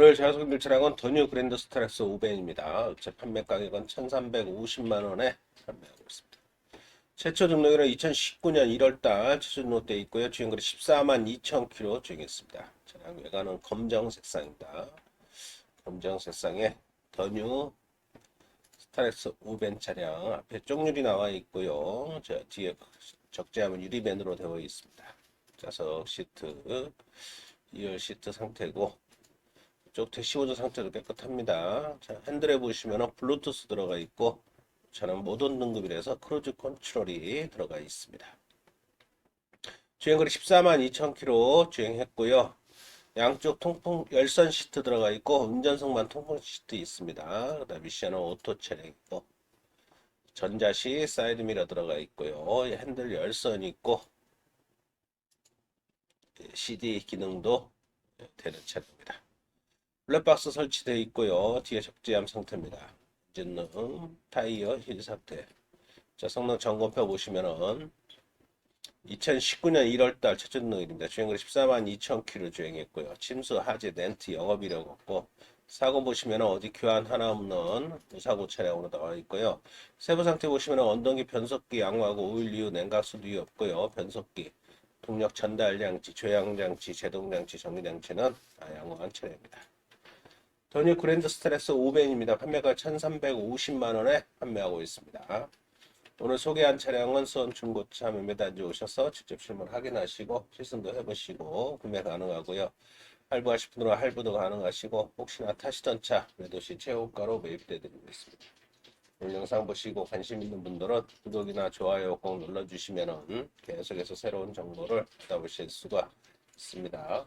오늘 제가 소개드릴 차량은 더뉴 그랜드 스타렉스 5벤입니다. 제 판매 가격은 1,350만 원에 판매하고 있습니다. 최초 등록일은 2019년 1월달 최초 등록돼 있고요. 주행거리 14만 2천 킬로 주행했습니다. 차량 외관은 검정 색상입니다. 검정 색상의 더뉴 스타렉스 5벤 차량 앞에 쪽률이 나와 있고요. 저 뒤에 적재함은 유리벤으로 되어 있습니다. 좌석 시트, 2열 시트 상태고 쪽 대시보드 상태도 깨끗합니다. 자, 핸들에 보시면 블루투스 들어가 있고 차량 모던 등급이라서 크루즈 컨트롤이 들어가 있습니다. 주행거리 14만 2천 킬로 주행했고요. 양쪽 통풍 열선 시트 들어가 있고 운전석만 통풍 시트 있습니다. 그다음 미션은 오토 차량이고 전자시 사이드 미러 들어가 있고요. 핸들 열선 있고 CD 기능도 되는 차량입니다. 블랙박스 설치되어 있고요. 뒤에 적재함 상태입니다. 엔진룸, 타이어, 힐 상태. 자, 성능 점검표 보시면은 2019년 1월달 최저 등록일입니다. 주행거리 14만 2천 킬로 주행했고요. 침수, 하재, 렌트, 영업이력 없고 사고 보시면 어디 교환 하나 없는 무사고 차량으로 나와 있고요. 세부 상태 보시면 언동기, 변속기, 양호하고 오일 이유, 냉각수 이유 없고요. 변속기, 동력 전달 장치, 조향 장치, 제동 장치, 전기 장치는 다 양호한 차량입니다. 더뉴 그랜드 스트레스 5벤입니다. 판매가 1,350만 원에 판매하고 있습니다. 오늘 소개한 차량은 수원 중고차 매매단지 오셔서 직접 실물 확인하시고 실승도 해보시고 구매 가능하고요. 할부하실 분들은 할부도 가능하시고 혹시나 타시던 차 매도시 최고가로 매입해 드리고 있습니다. 오늘 영상 보시고 관심 있는 분들은 구독이나 좋아요 꼭 눌러주시면 계속해서 새로운 정보를 받아보실 수가 있습니다.